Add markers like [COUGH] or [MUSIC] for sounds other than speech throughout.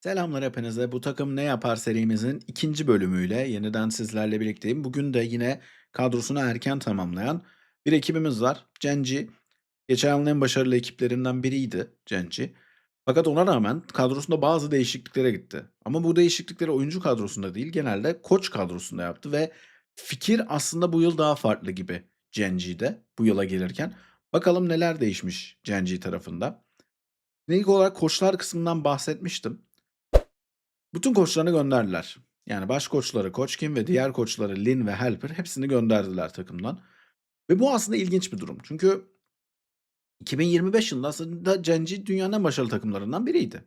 Selamlar hepinize. Bu takım ne yapar serimizin ikinci bölümüyle yeniden sizlerle birlikteyim. Bugün de yine kadrosunu erken tamamlayan bir ekibimiz var. Cenci. Geçen yılın en başarılı ekiplerinden biriydi Cenci. Fakat ona rağmen kadrosunda bazı değişikliklere gitti. Ama bu değişiklikleri oyuncu kadrosunda değil genelde koç kadrosunda yaptı ve fikir aslında bu yıl daha farklı gibi Cenci'de bu yıla gelirken. Bakalım neler değişmiş Cenci tarafında. İlk olarak koçlar kısmından bahsetmiştim. Bütün koçlarını gönderdiler. Yani baş koçları Koç Kim ve diğer koçları Lin ve Helper hepsini gönderdiler takımdan. Ve bu aslında ilginç bir durum. Çünkü 2025 yılında aslında Cenci dünyanın en başarılı takımlarından biriydi.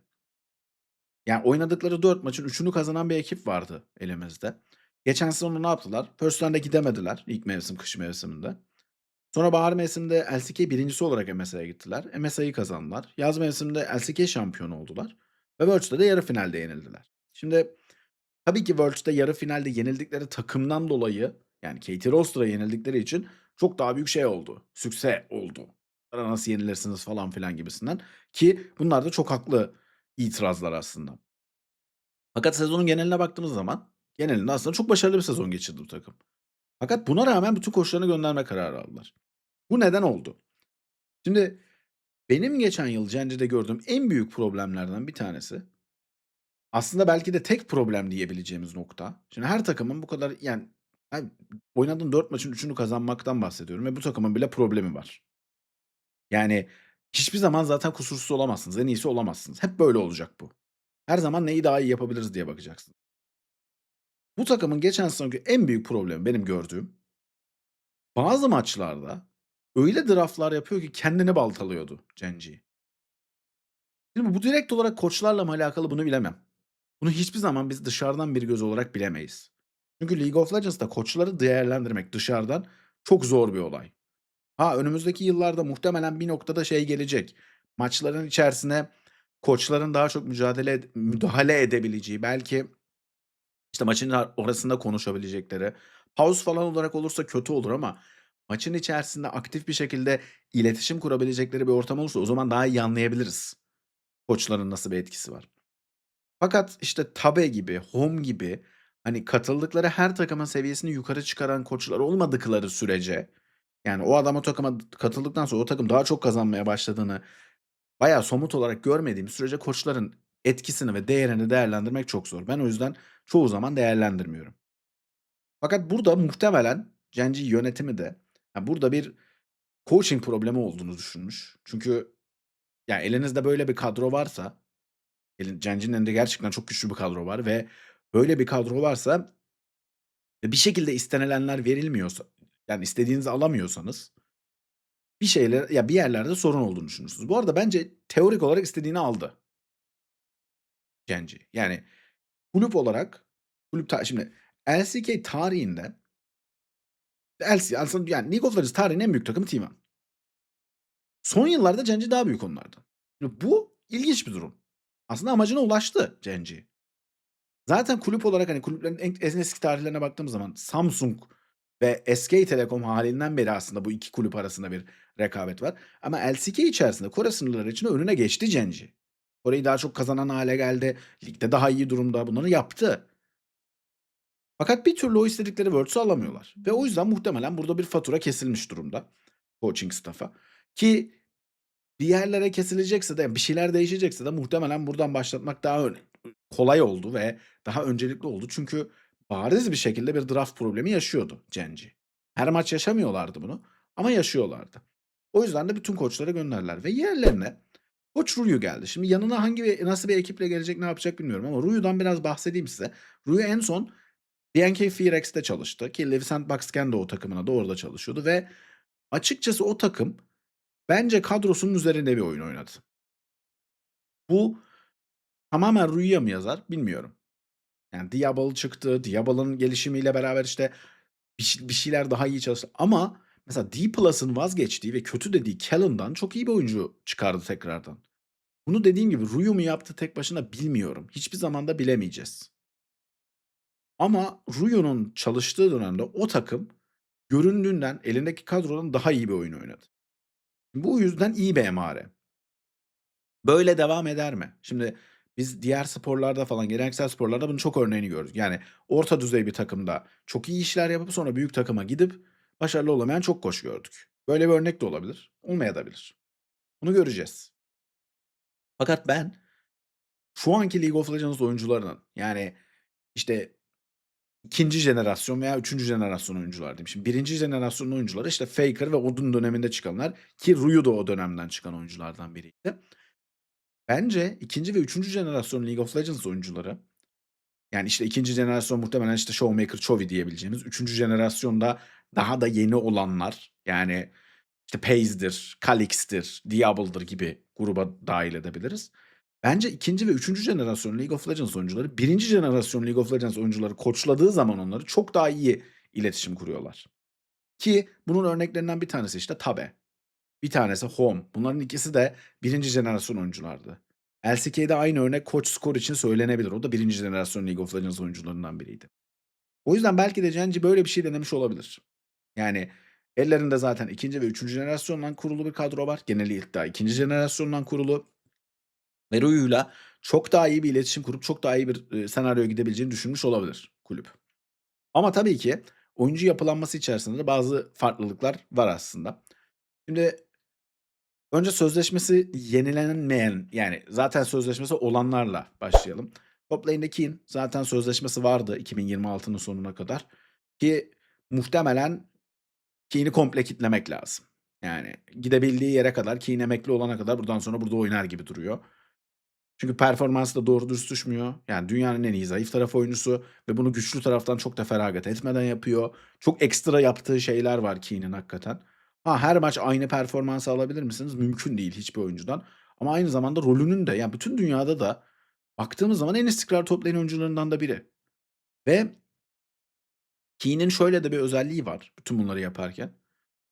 Yani oynadıkları 4 maçın 3'ünü kazanan bir ekip vardı elimizde. Geçen sezon ne yaptılar? First Round'a gidemediler ilk mevsim, kış mevsiminde. Sonra bahar mevsiminde LCK birincisi olarak MSI'ye gittiler. MSI'yi kazandılar. Yaz mevsiminde LCK şampiyonu oldular. Ve Worlds'te de yarı finalde yenildiler. Şimdi tabii ki Worlds'te yarı finalde yenildikleri takımdan dolayı yani KT Roster'a yenildikleri için çok daha büyük şey oldu. Sükse oldu. "Bunlara nasıl yenilirsiniz?" falan filan gibisinden ki bunlar da çok haklı itirazlar aslında. Fakat sezonun geneline baktığımız zaman genelinde aslında çok başarılı bir sezon geçirdi bu takım. Fakat buna rağmen bütün koçlarını gönderme kararı aldılar. Bu neden oldu? Şimdi benim geçen yıl Genji'de gördüğüm en büyük problemlerden bir tanesi aslında belki de tek problem diyebileceğimiz nokta. Şimdi her takımın bu kadar yani abi oynadığın 4 maçın 3'ünü kazanmaktan bahsediyorum ve bu takımın bile problemi var. Yani hiçbir zaman zaten kusursuz olamazsınız. En iyisi olamazsınız. Hep böyle olacak bu. Her zaman neyi daha iyi yapabiliriz diye bakacaksın. Bu takımın geçen sezonki en büyük problemi benim gördüğüm bazı maçlarda öyle draft'lar yapıyor ki kendini baltalıyordu Genji. Şimdi bu direkt olarak koçlarla mı alakalı bunu bilemem. Bunu hiçbir zaman biz dışarıdan bir göz olarak bilemeyiz. Çünkü League of Legends'da koçları değerlendirmek dışarıdan çok zor bir olay. Ha önümüzdeki yıllarda muhtemelen bir noktada şey gelecek. Maçların içerisine koçların daha çok mücadele müdahale edebileceği, belki işte maçın orasında konuşabilecekleri. Pause falan olarak olursa kötü olur ama maçın içerisinde aktif bir şekilde iletişim kurabilecekleri bir ortam olursa o zaman daha iyi anlayabiliriz. Koçların nasıl bir etkisi var. Fakat işte Tabe gibi, Home gibi hani katıldıkları her takımın seviyesini yukarı çıkaran koçlar olmadıkları sürece yani o adam o takıma katıldıktan sonra o takım daha çok kazanmaya başladığını bayağı somut olarak görmediğim sürece koçların etkisini ve değerini değerlendirmek çok zor. Ben o yüzden çoğu zaman değerlendirmiyorum. Fakat burada muhtemelen Genji yönetimi de ya burada bir coaching problemi olduğunu düşünmüş. Çünkü ya elinizde böyle bir kadro varsa elin Genji'nin elinde gerçekten çok güçlü bir kadro var ve böyle bir kadro varsa bir şekilde istenilenler verilmiyorsa yani istediğinizi alamıyorsanız bir şeyler ya bir yerlerde sorun olduğunu düşünürsünüz. Bu arada bence teorik olarak istediğini aldı Genji. Yani kulüp olarak kulüp ta şimdi LCK tarihinde LCK aslında yani League of Legends tarihinin en büyük takımı T1. Son yıllarda Genji daha büyük onlardan. Şimdi bu ilginç bir durum. Aslında amacına ulaştı Genji. Zaten kulüp olarak hani kulüplerin en, en eski tarihlerine baktığımız zaman Samsung ve SK Telekom halinden beri aslında bu iki kulüp arasında bir rekabet var. Ama LCK içerisinde Kore sınırları için önüne geçti Genji. Kore'yi daha çok kazanan hale geldi. Ligde daha iyi durumda. Bunları yaptı. Fakat bir türlü o istedikleri Worlds'u alamıyorlar. Ve o yüzden muhtemelen burada bir fatura kesilmiş durumda. Coaching staff'a. Ki bir yerlere kesilecekse de bir şeyler değişecekse de muhtemelen buradan başlatmak daha kolay oldu ve daha öncelikli oldu. Çünkü bariz bir şekilde bir draft problemi yaşıyordu Genji. Her maç yaşamıyorlardı bunu ama yaşıyorlardı. O yüzden de bütün koçları gönderdiler ve yerlerine Koç Ruyu geldi. Şimdi yanına hangi bir, nasıl bir ekiple gelecek ne yapacak bilmiyorum ama Ruyu'dan biraz bahsedeyim size. Ruyu en son BNK Phoenix'te çalıştı ki Levi Sandbox'ken de o takımına da orada çalışıyordu ve açıkçası o takım bence kadrosunun üzerinde bir oyun oynadı. Bu tamamen Ruyu'ya mı yazar bilmiyorum. Yani Diablo çıktı. Diablo'nun gelişimiyle beraber işte bir, bir şeyler daha iyi çalıştı. Ama mesela D Plus'ın vazgeçtiği ve kötü dediği Callan'dan çok iyi bir oyuncu çıkardı tekrardan. Bunu dediğim gibi Ruyu mu yaptı tek başına bilmiyorum. Hiçbir zaman da bilemeyeceğiz. Ama Ruyu'nun çalıştığı dönemde o takım göründüğünden elindeki kadrodan daha iyi bir oyun oynadı. Bu yüzden iyi bir. Böyle devam eder mi? Şimdi Biz diğer sporlarda falan, geleneksel sporlarda bunun çok örneğini gördük. Yani orta düzey bir takımda çok iyi işler yapıp sonra büyük takıma gidip başarılı olamayan çok koç gördük. Böyle bir örnek de olabilir, olmayabilir. Bunu göreceğiz. Fakat ben şu anki League of Legends oyuncularının yani, işte, 2'nci jenerasyon veya 3'üncü jenerasyon oyuncular diyeyim. Şimdi 1'inci jenerasyon oyuncuları, işte, Faker ve Odin döneminde çıkanlar ki Ryu da o dönemden çıkan oyunculardan biriydi. Bence 2'nci ve 3'üncü jenerasyon League of Legends oyuncuları, yani, işte, 2'nci jenerasyon muhtemelen, işte, Showmaker, Chovy diyebileceğimiz, 3'üncü jenerasyonda daha da yeni olanlar, yani, işte, Paze'dir, Kha'Zix'tir, Diablo'dır gibi gruba dâhil edebiliriz. Bence 2'nci ve 3'üncü jenerasyon League of Legends oyuncuları 1'inci jenerasyon League of Legends oyuncuları koçladığı zaman onları çok daha iyi iletişim kuruyorlar. Ki bunun örneklerinden bir tanesi, işte, Tabe. Bir tanesi Home. Bunların ikisi de 1'inci jenerasyon oyunculardı. LCK'de aynı örnek Koç Skor için söylenebilir. O da 1'inci jenerasyon League of Legends oyuncularından biriydi. O yüzden belki de Gen.G böyle bir şey denemiş olabilir. Yani ellerinde zaten 2'nci ve 3'üncü jenerasyondan kurulu bir kadro var. Genellikle 2'nci jenerasyondan kurulu. Ve Ryu'yla çok daha iyi bir iletişim kurup çok daha iyi bir, eee, senaryoya gidebileceğini düşünmüş olabilir kulüp. Ama tabii ki oyuncu yapılanması içerisinde de bazı farklılıklar var aslında. Şimdi önce sözleşmesi yenilenmeyen, yani zaten sözleşmesi olanlarla başlayalım. Top lane'de Kiin zaten sözleşmesi vardı 2026'nın sonuna kadar ki muhtemelen Kiin'i komple kitlemek lazım. Yani gidebildiği yere kadar, Kiin emekli olana kadar buradan sonra burada oynar gibi duruyor. Çünkü performansı da doğru dürüst düşmüyor. Yani dünyanın en iyi zayıf taraf oyuncusu ve bunu güçlü taraftan çok da feragat etmeden yapıyor. Çok ekstra yaptığı şeyler var Kiin'in hakikaten. Ha, her maç aynı performansı alabilir misiniz? Mümkün değil hiçbir oyuncudan. Ama aynı zamanda rolünün de yani bütün dünyada da baktığımız zaman en istikrarlı top lane oyuncularından da biri. Ve Kiin'in şöyle de bir özelliği var bütün bunları yaparken.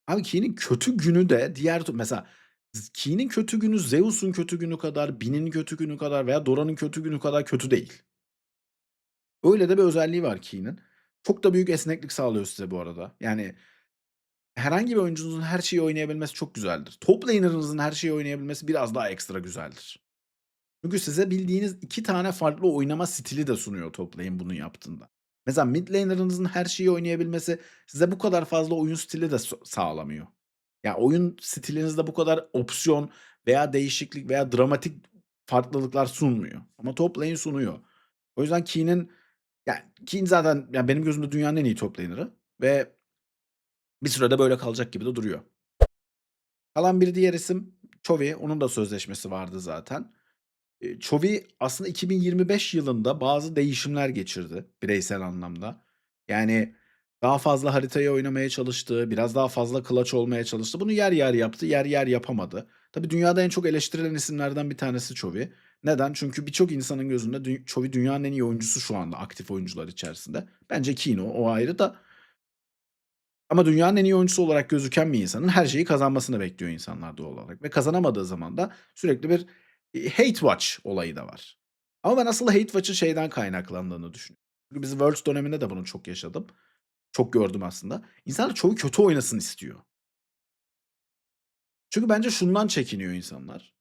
Abi Kiin'in kötü günü de diğer mesela z Kiin'in kötü günü Zeus'un kötü günü kadar, Bin'in kötü günü kadar veya Dora'nın kötü günü kadar kötü değil. Öyle de bir özelliği var Kiin'in. Çok da büyük esneklik sağlıyor size bu arada. Yani herhangi bir oyuncunuzun her şeyi oynayabilmesi çok güzeldir. Top laner'ınızın her şeyi oynayabilmesi biraz daha ekstra güzeldir. Çünkü size bildiğiniz 2 tane farklı oynama stili de sunuyor top lane bunu yaptığında. Mesela mid laner'ınızın her şeyi oynayabilmesi size bu kadar fazla oyun stili de sağlamıyor. Ya, oyun stilinizde bu kadar opsiyon veya değişiklik veya dramatik farklılıklar sunmuyor ama top lane sunuyor. O yüzden Kiin'in ya, Kiin zaten ya, benim gözümde dünyanın en iyi top laner'ı ve bir süre de böyle kalacak gibi de duruyor. Kalan bir diğer isim Chovy. Onun da sözleşmesi vardı zaten. Chovy aslında 2025 yılında bazı değişimler geçirdi bireysel anlamda. Yani daha fazla haritayı oynamaya çalıştı, biraz daha fazla clutch olmaya çalıştı. Bunu yer yer yaptı, yer yer yapamadı. Tabii dünyada en çok eleştirilen isimlerden bir tanesi Chovy. Neden? Çünkü birçok insanın gözünde Chovy dünyanın en iyi oyuncusu şu anda aktif oyuncular içerisinde. Bence Kiin o, ayrı da. Ama dünyanın en iyi oyuncusu olarak gözüken bir insanın her şeyi kazanmasını bekliyor insanlar doğal olarak ve kazanamadığı zaman da sürekli bir, eee, hate watch olayı da var. Ama ben asıl hate watch'ın şeyden kaynaklandığını düşünüyorum. Çünkü biz Worlds döneminde de bunu çok yaşadım. Çok gördüm aslında. İnsanlar Chovy kötü oynasın istiyor. Çünkü bence şundan çekiniyor insanlar.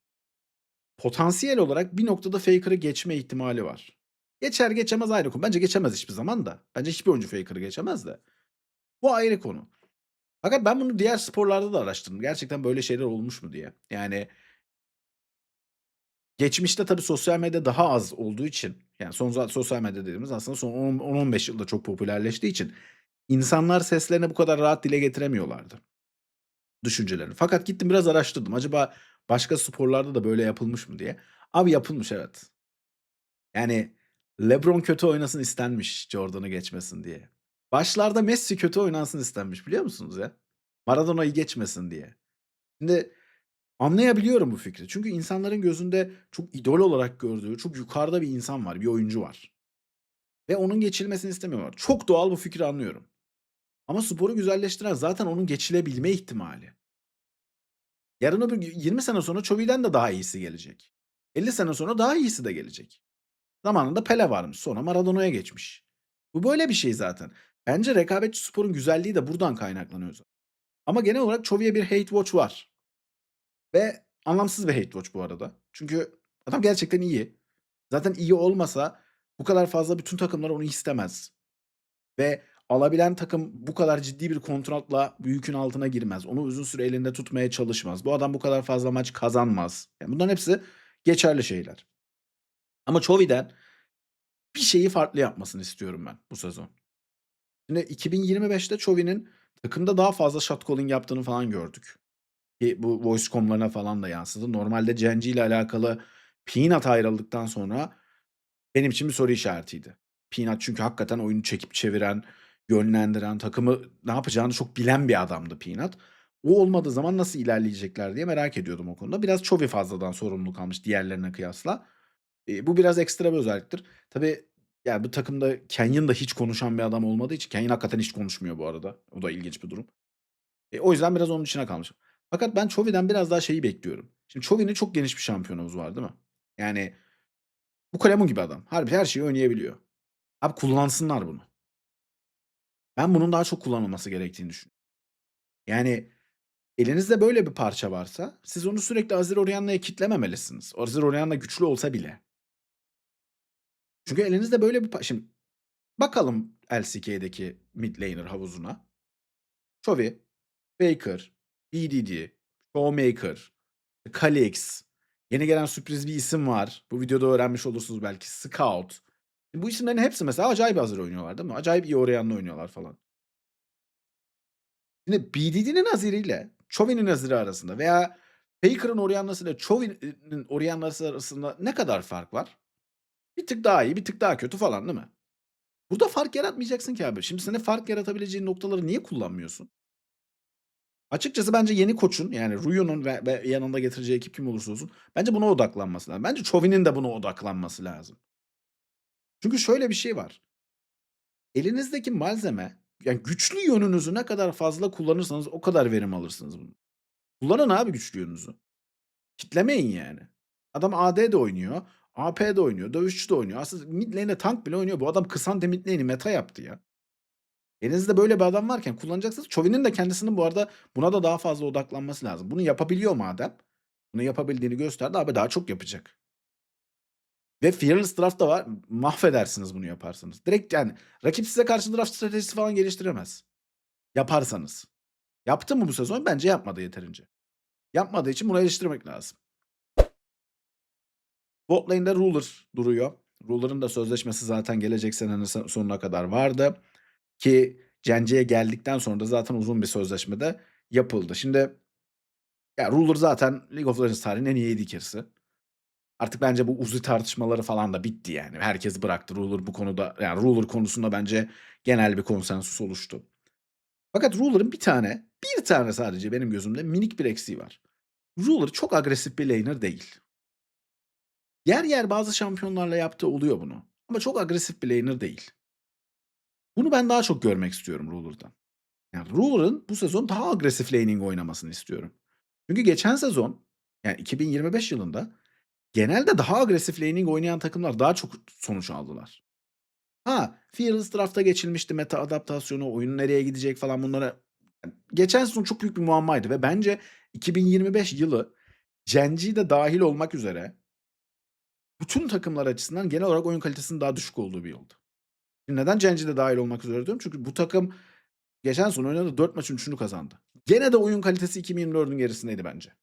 Potansiyel olarak bir noktada Faker'ı geçme ihtimali var. Geçer geçemez ayrı konu. Bence geçemez hiçbir zaman da. Bence hiçbir oyuncu Faker'ı geçemez de. Bu ayrı konu. Fakat ben bunu diğer sporlarda da araştırdım. Gerçekten böyle şeyler olmuş mu diye. Yani Geçmişte tabii sosyal medya daha az olduğu için, yani son sosyal medya dediğimiz aslında son 10 10-15 yılda çok popülerleştiği için insanlar seslerini bu kadar rahat dile getiremiyorlardı. Düşüncelerini. Fakat gittim biraz araştırdım. Acaba başka sporlarda da böyle yapılmış mı diye. Abi yapılmış evet. Yani LeBron kötü oynasın istenmiş Jordan'ı geçmesin diye. Başlarda Messi kötü oynasın istenmiş biliyor musunuz ya? Maradona'yı geçmesin diye. Şimdi anlayabiliyorum bu fikri. Çünkü insanların gözünde çok idol olarak gördüğü, çok yukarıda bir insan var, bir oyuncu var. Ve onun geçilmesini istemiyorlar. Çok doğal bu fikri anlıyorum. Ama sporu güzelleştiren zaten onun geçilebilme ihtimali. Yarın öbür gün 20 sene sonra Chovy'den de daha iyisi gelecek. 50 sene sonra daha iyisi de gelecek. Zamanında Pele varmış, sonra Maradona'ya geçmiş. Bu böyle bir şey zaten. Bence rekabetçi sporun güzelliği de buradan kaynaklanıyor zaten. Ama genel olarak Chovy'ye bir hate watch var. Ve anlamsız bir hate watch bu arada. Çünkü adam gerçekten iyi. Zaten iyi olmasa bu kadar fazla bütün takımlar onu istemez ve alabilen takım bu kadar ciddi bir kontratla bu yükün altına girmez. Onu uzun süre elinde tutmaya çalışmaz. Bu adam bu kadar fazla maç kazanmaz. Yani bunların hepsi geçerli şeyler. Ama Xovi'den bir şeyi farklı yapmasını istiyorum ben bu sezon. Şimdi 2025'te Xovi'nin takımda daha fazla shot calling yaptığını falan gördük. Ki bu Voice.com'larına falan da yansıdı. Normalde Cenci ile alakalı Peanut ayrıldıktan sonra benim için bir soru işaretiydi. Peanut çünkü hakikaten oyunu çekip çeviren, yönlendiren, takımı ne yapacağını çok bilen bir adamdı Peanut. O olmadığı zaman nasıl ilerleyecekler diye merak ediyordum o konuda. Biraz Chovy fazladan sorumluluk almış diğerlerine kıyasla. Eee, bu biraz ekstra bir özelliktir. Tabii, ya, bu takımda Kenyon da hiç konuşan bir adam olmadığı için Kenyon hakikaten hiç konuşmuyor bu arada. O da ilginç bir durum. E, o yüzden biraz onun içine kalmış. Fakat ben Chovy'den biraz daha şeyi bekliyorum. Şimdi Chovy'nin çok geniş bir şampiyonumuz var, değil mi? Yani bu kalemun gibi adam. Harbi her şeyi oynayabiliyor. Abi kullansınlar bunu. Ben bunun daha çok kullanılması gerektiğini düşünüyorum. Yani elinizde böyle bir parça varsa siz onu sürekli Azir Orianna'ya kitlememelisiniz. Azir Orianna güçlü olsa bile. Çünkü elinizde böyle bir pa şimdi bakalım LCK'deki mid laner havuzuna. Chovy, Faker, BDD, Showmaker, Kha'Zix, yeni gelen sürpriz bir isim var. Bu videoda öğrenmiş olursunuz belki. Scout. Bu isimlerin hepsi mesela acayip Azir oynuyorlar, değil mi? Acayip iyi Orianna oynuyorlar falan. Şimdi BDD'nin Azir'iyle Chovy'nin Azir'i arasında veya Faker'ın Orianna'sıyla Chovy'nin Orianna'sı arasında ne kadar fark var? Bir tık daha iyi, bir tık daha kötü falan, değil mi? Burada fark yaratmayacaksın ki abi. Şimdi senin fark yaratabileceğin noktaları niye kullanmıyorsun? Açıkçası bence yeni koçun yani Ruyu'nun ve, ve yanında getireceği ekip kim olursa olsun bence buna odaklanması lazım. Bence Chovy'nin de buna odaklanması lazım. Çünkü şöyle bir şey var. Elinizdeki malzeme yani güçlü yönünüzü ne kadar fazla kullanırsanız o kadar verim alırsınız bunu. Kullanın abi güçlü yönünüzü. Kitlemeyin yani. Adam AD de oynuyor. AP de oynuyor. Dövüşçü de oynuyor. Aslında mid lane'de tank bile oynuyor. Bu adam Kısante mid lane'i meta yaptı ya. Elinizde böyle bir adam varken kullanacaksınız. Chovy'nin de kendisinin bu arada buna da daha fazla odaklanması lazım. Bunu yapabiliyor madem. Bunu yapabildiğini gösterdi. Abi daha çok yapacak. Ve Fearless Draft da var. Mahvedersiniz bunu yaparsanız. Direkt yani rakip size karşı draft stratejisi falan geliştiremez. Yaparsanız. Yaptı mı bu sezon? Bence yapmadı yeterince. Yapmadığı için bunu eleştirmek lazım. Bot lane'de Ruler duruyor. Ruler'ın da sözleşmesi zaten gelecek senenin son- sonuna kadar vardı. Ki Cence'ye geldikten sonra da zaten uzun bir sözleşme de yapıldı. Şimdi ya Ruler zaten League of Legends tarihinin en iyi AD Artık bence bu Uzi tartışmaları falan da bitti yani. Herkes bıraktı Ruler bu konuda. Yani Ruler konusunda bence genel bir konsensus oluştu. Fakat Ruler'ın bir tane, bir tane sadece benim gözümde minik bir eksiği var. Ruler çok agresif bir laner değil. Yer yer bazı şampiyonlarla yaptığı oluyor bunu. Ama çok agresif bir laner değil. Bunu ben daha çok görmek istiyorum Ruler'dan. Yani Ruler'ın bu sezon daha agresif laning oynamasını istiyorum. Çünkü geçen sezon yani 2025 yılında genelde daha agresif laning oynayan takımlar daha çok sonuç aldılar. Ha, Fearless Draft'a geçilmişti meta adaptasyonu, oyun nereye gidecek falan bunlara geçen sezon çok büyük bir muammaydı ve bence 2025 yılı Gen.G de dahil olmak üzere bütün takımlar açısından genel olarak oyun kalitesinin daha düşük olduğu bir yıldı. Şimdi neden Gen.G de dahil olmak üzere diyorum? Çünkü bu takım geçen sezon oynadı 4 maçın 3'ünü kazandı. Gene de oyun kalitesi 2024'ün gerisindeydi bence.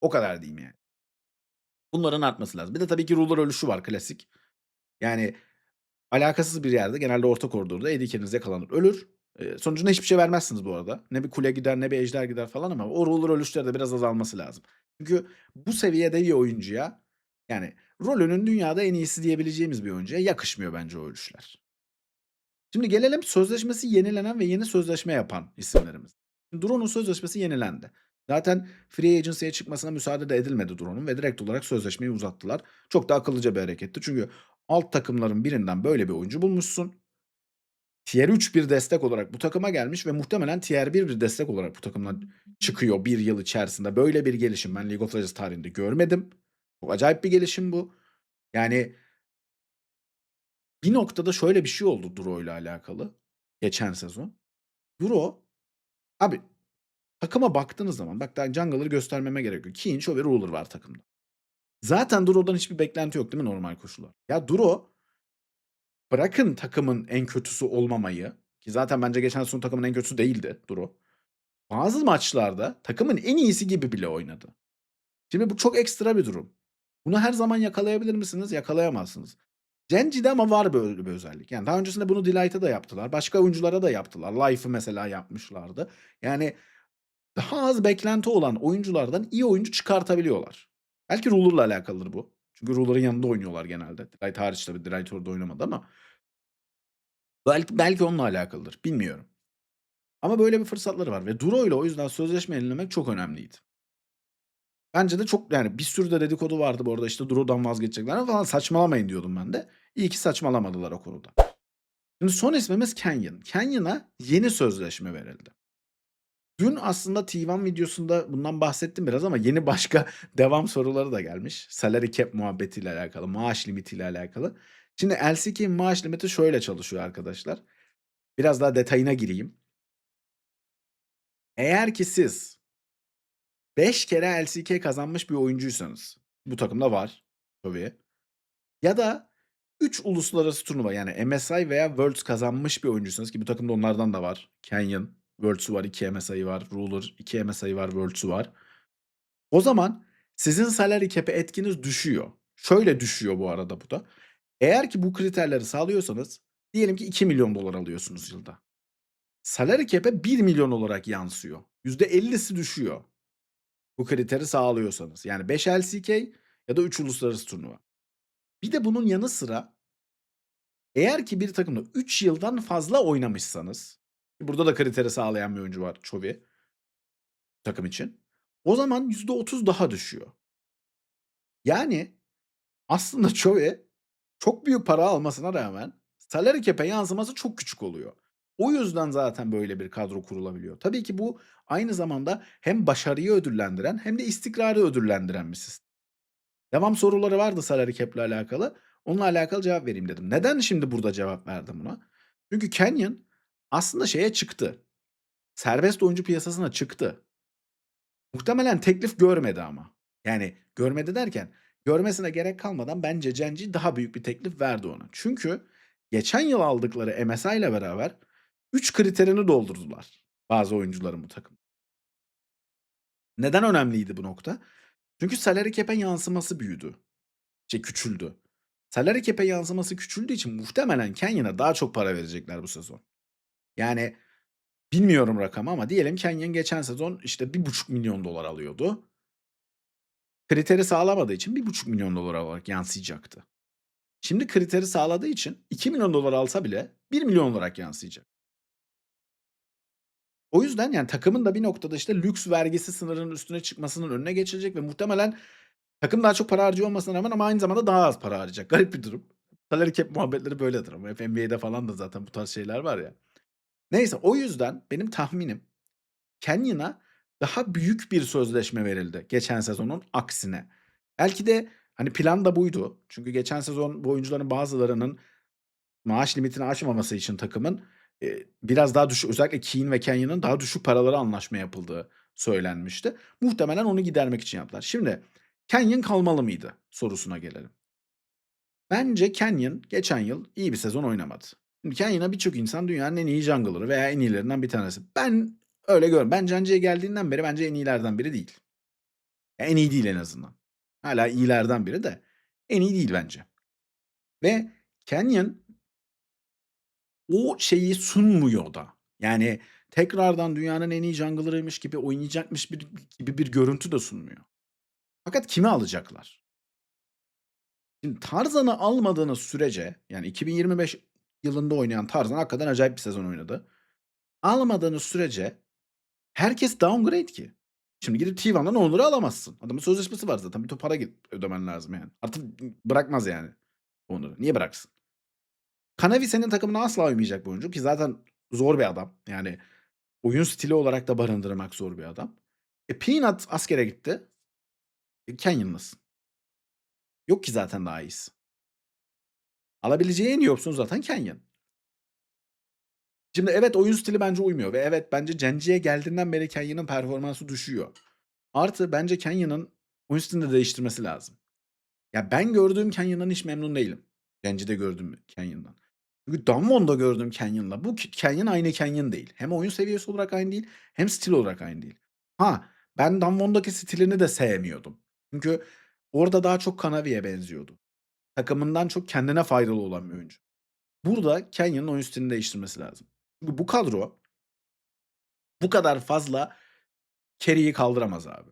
O kadar diyeyim yani. Bunların artması lazım. Bir de tabii ki ruler ölüşü var klasik. Yani alakasız bir yerde genelde orta koridorda carry'niz yakalanır ölür. Eee, sonucunda hiçbir şey vermezsiniz bu arada. Ne bir kule gider ne bir ejder gider falan ama o ruler ölüşleri de biraz azalması lazım. Çünkü bu seviyede bir oyuncuya yani rolünün dünyada en iyisi diyebileceğimiz bir oyuncuya yakışmıyor bence o ölüşler. Şimdi gelelim sözleşmesi yenilenen ve yeni sözleşme yapan isimlerimiz. Drone'un sözleşmesi yenilendi. Zaten free agency'ye çıkmasına müsaade de edilmedi Drone'un ve direkt olarak sözleşmeyi uzattılar. Çok da akıllıca bir hareketti. Çünkü alt takımların birinden böyle bir oyuncu bulmuşsun. Tier 3 bir destek olarak bu takıma gelmiş ve muhtemelen Tier 1 bir destek olarak bu takımdan çıkıyor bir yıl içerisinde. Böyle bir gelişim ben League of Legends tarihinde görmedim. Çok acayip bir gelişim bu. Yani bir noktada şöyle bir şey oldu Duro ile alakalı geçen sezon. Duro abi takıma baktığınız zaman bak daha jungler'ı göstermeme gerek yok. Keane, Cho ve Ruler var takımda. Zaten Duro'dan hiçbir beklenti yok değil mi normal koşullar? Ya Duro bırakın takımın en kötüsü olmamayı ki zaten bence geçen sezon takımın en kötüsü değildi Duro. Bazı maçlarda takımın en iyisi gibi bile oynadı. Şimdi bu çok ekstra bir durum. Bunu her zaman yakalayabilir misiniz? Yakalayamazsınız. Genji'de ama var böyle bir özellik. Yani daha öncesinde bunu Delight'a da yaptılar. Başka oyunculara da yaptılar. Life'ı mesela yapmışlardı. Yani daha az beklenti olan oyunculardan iyi oyuncu çıkartabiliyorlar. Belki Ruler'la alakalıdır bu. Çünkü Ruler'ın yanında oynuyorlar genelde. Delight hariç tabii. Delight orada oynamadı ama. Belki, belki onunla alakalıdır. Bilmiyorum. Ama böyle bir fırsatları var ve Duro ile o yüzden sözleşme yenilemek çok önemliydi. Bence de çok yani bir sürü de dedikodu vardı bu arada işte Duro'dan vazgeçecekler falan saçmalamayın diyordum ben de. İyi ki saçmalamadılar o konuda. Şimdi son ismimiz Canyon. Canyon'a yeni sözleşme verildi. Dün aslında T1 videosunda bundan bahsettim biraz ama yeni başka [LAUGHS] devam soruları da gelmiş. Salary cap muhabbetiyle alakalı, maaş limitiyle alakalı. Şimdi LCK'in maaş limiti şöyle çalışıyor arkadaşlar. Biraz daha detayına gireyim. Eğer ki siz 5 kere LCK kazanmış bir oyuncuysanız, bu takımda var tabii. Ya da 3 uluslararası turnuva yani MSI veya Worlds kazanmış bir oyuncuysanız ki bu takımda onlardan da var. Canyon, Worlds'u var, 2 MSI var. Ruler, 2 MSI var, Worlds'u var. O zaman sizin salary cap'e etkiniz düşüyor. Şöyle düşüyor bu arada bu da. Eğer ki bu kriterleri sağlıyorsanız diyelim ki 2 milyon dolar alıyorsunuz yılda. Salary cap'e 1 milyon olarak yansıyor. %50'si düşüyor. Bu kriteri sağlıyorsanız. Yani 5 LCK ya da 3 uluslararası turnuva. Bir de bunun yanı sıra eğer ki bir takımda 3 yıldan fazla oynamışsanız burada da kriteri sağlayan bir oyuncu var Chovy takım için. O zaman %30 daha düşüyor. Yani aslında [LAUGHS] Chovy çok büyük para almasına rağmen salary cap'e yansıması çok küçük oluyor. O yüzden zaten böyle bir kadro kurulabiliyor. Tabii ki bu aynı zamanda hem başarıyı ödüllendiren hem de istikrarı ödüllendiren bir sistem. Devam soruları vardı salary cap'le alakalı. Onunla alakalı cevap vereyim dedim. Neden şimdi burada cevap verdim buna? Çünkü Canyon aslında şeye çıktı. Serbest oyuncu piyasasına çıktı. Muhtemelen teklif görmedi ama. Yani görmedi derken görmesine gerek kalmadan bence Cenci daha büyük bir teklif verdi ona. Çünkü geçen yıl aldıkları MSI ile beraber 3 kriterini doldurdular bazı oyuncuların bu takım. Neden önemliydi bu nokta? Çünkü salary cap'e yansıması büyüdü. Şey küçüldü. Salary cap'e yansıması küçüldüğü için muhtemelen Canyon'a daha çok para verecekler bu sezon. Yani bilmiyorum rakamı ama diyelim Canyon geçen sezon işte 1,5 milyon dolar alıyordu. Kriteri sağlamadığı için 1,5 milyon dolar olarak yansıyacaktı. Şimdi kriteri sağladığı için 2 milyon dolar alsa bile 1 milyon olarak yansıyacak. O yüzden yani takımın da bir noktada işte lüks vergisi sınırının üstüne çıkmasının önüne geçilecek ve muhtemelen takım daha çok para harcıyor olmasına rağmen ama aynı zamanda daha az para harcayacak. Garip bir durum. Salary cap muhabbetleri böyledir ama hep NBA'de falan da zaten bu tarz şeyler var ya. Neyse o yüzden benim tahminim Canyon'a daha büyük bir sözleşme verildi geçen sezonun aksine. Belki de hani plan da buydu. Çünkü geçen sezon bu oyuncuların bazılarının maaş limitini aşmaması için takımın e, biraz daha düşük özellikle Keane ve Canyon'ın daha düşük paralara anlaşma yapıldığı söylenmişti. Muhtemelen onu gidermek için yaptılar. Şimdi Canyon kalmalı mıydı sorusuna gelelim. Bence Canyon geçen yıl iyi bir sezon oynamadı. Canyon'a birçok insan dünyanın en iyi jungler'ı veya en iyilerinden bir tanesi. Ben öyle görüyorum. Ben Cancı'ya geldiğinden beri bence en iyilerden biri değil. En iyi değil en azından. Hala iyilerden biri de en iyi değil bence. Ve Canyon o şeyi sunmuyor da. Yani tekrardan dünyanın en iyi jungler'ıymış gibi oynayacakmış bir gibi bir görüntü de sunmuyor. Fakat kimi alacaklar? Şimdi Tarzan'ı almadığınız sürece yani 2025 yılında oynayan Tarzan hakikaten acayip bir sezon oynadı. Almadığınız sürece herkes downgrade ki. Şimdi gidip T1'dan Onur'u alamazsın. Adamın sözleşmesi var zaten. Bir ton para ödemen lazım yani. Artık bırakmaz yani Onur'u. Niye bıraksın? Kanavi senin takımına asla uymayacak bir oyuncu ki zaten zor bir adam. Yani oyun stili olarak da barındırmak zor bir adam. E Peanut askere gitti. E Canyon'lısın. Yok ki zaten daha iyisi. Alabileceği en iyi opsiyon zaten Canyon. Şimdi evet oyun stili bence uymuyor ve evet bence Genji'ye geldiğinden beri Canyon'ın performansı düşüyor. Artı bence Canyon'ın oyun stilini de değiştirmesi lazım. Ya, ben gördüğüm Canyon'dan hiç memnun değilim. Genji'de gördüğüm Canyon'dan. Çünkü Danwon'da gördüğüm Canyon'la bu k Canyon aynı Canyon değil. Hem oyun seviyesi olarak aynı değil hem stil olarak aynı değil. Ha, ben Danwon'daki stilini de sevmiyordum. Çünkü orada daha çok Kanavi'ye benziyordu. Takımından çok kendine faydalı olan bir oyuncu. Burada Canyon'ın oyun stilini değiştirmesi lazım. Çünkü bu kadro bu kadar fazla carry'yi kaldıramaz abi.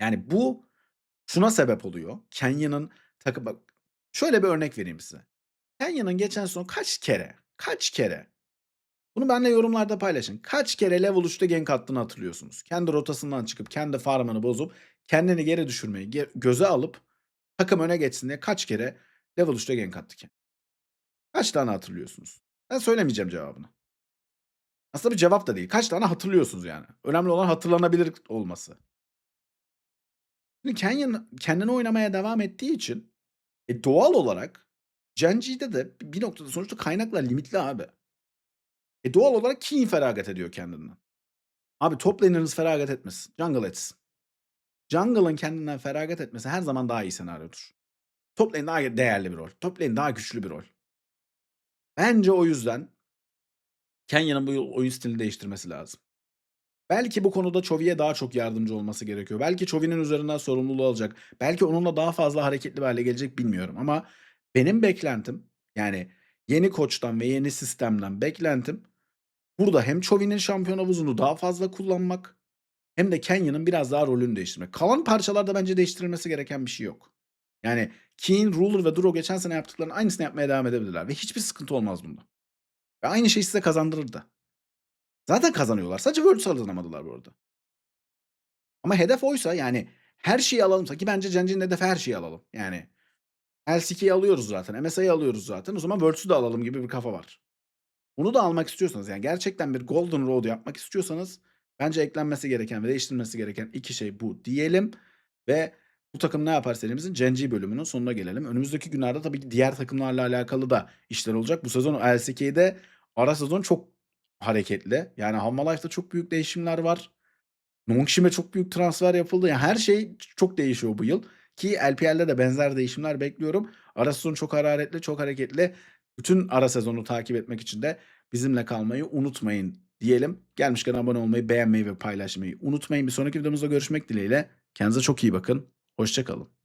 Yani bu şuna sebep oluyor. Canyon'ın takı bak şöyle bir örnek vereyim size. Canyon'ın geçen sezon kaç kere, kaç kere bunu benimle yorumlarda paylaşın. Kaç kere level 3'te gank attığını hatırlıyorsunuz? Kendi rotasından çıkıp, kendi farmını bozup, kendini geri düşürmeyi göze alıp takım öne geçsin diye kaç kere level 3'te gank attı Canyon? Kaç tane hatırlıyorsunuz? Ben söylemeyeceğim cevabını. Aslında bir cevap da değil. Kaç tane hatırlıyorsunuz yani? Önemli olan hatırlanabilir olması. Şimdi Canyon kendini oynamaya devam ettiği için e, doğal olarak Genji'de de bir noktada sonuçta kaynaklar limitli abi. E, doğal olarak Kiin feragat ediyor kendinden. Abi top laner'ınız feragat etmesin. Jungle etsin. Jungle'ın kendinden feragat etmesi her zaman daha iyi senaryodur. Top lane daha değerli bir rol. Top lane daha güçlü bir rol. Bence o yüzden Canyon'ın bu oyun stilini değiştirmesi lazım. Belki bu konuda Chovy'ye daha çok yardımcı olması gerekiyor. Belki Chovy'nin üzerinden sorumluluğu alacak. Belki onunla daha fazla hareketli bir hale gelecek bilmiyorum ama benim beklentim yani yeni koçtan ve yeni sistemden beklentim burada hem Chovy'nin şampiyon havuzunu daha fazla kullanmak hem de Canyon'ın biraz daha rolünü değiştirmek. Kalan parçalarda bence değiştirilmesi gereken bir şey yok. Yani Kiin, Ruler ve Duro geçen sene yaptıklarının aynısını yapmaya devam edebilirler ve hiçbir sıkıntı olmaz bunda. Ve aynı şeyi size kazandırır da. Zaten kazanıyorlar. Sadece Worlds kazanamadılar bu arada. Ama hedef oysa yani her şeyi alalımsa ki bence Genji'nin hedefi her şeyi alalım. Yani LCK'yi alıyoruz zaten. MSI'yi alıyoruz zaten. O zaman Worlds'ü de alalım gibi bir kafa var. Bunu da almak istiyorsanız yani gerçekten bir Golden Road yapmak istiyorsanız bence eklenmesi gereken ve değiştirilmesi gereken iki şey bu diyelim ve bu takım ne yapar serimizin Genji bölümünün sonuna gelelim. Önümüzdeki günlerde tabii ki diğer takımlarla alakalı da işler olacak. Bu sezon LCK'de ara sezon çok hareketli. Yani Half Life'da çok büyük değişimler var. Nongshim'e çok büyük transfer yapıldı. Yani her şey çok değişiyor bu yıl. Ki LPL'de de benzer değişimler bekliyorum. Ara sezon çok hararetli, çok hareketli. Bütün ara sezonu takip etmek için de bizimle kalmayı unutmayın diyelim. Gelmişken abone olmayı, beğenmeyi ve paylaşmayı unutmayın. Bir sonraki videomuzda görüşmek dileğiyle. Kendinize çok iyi bakın. Hoşça kalın.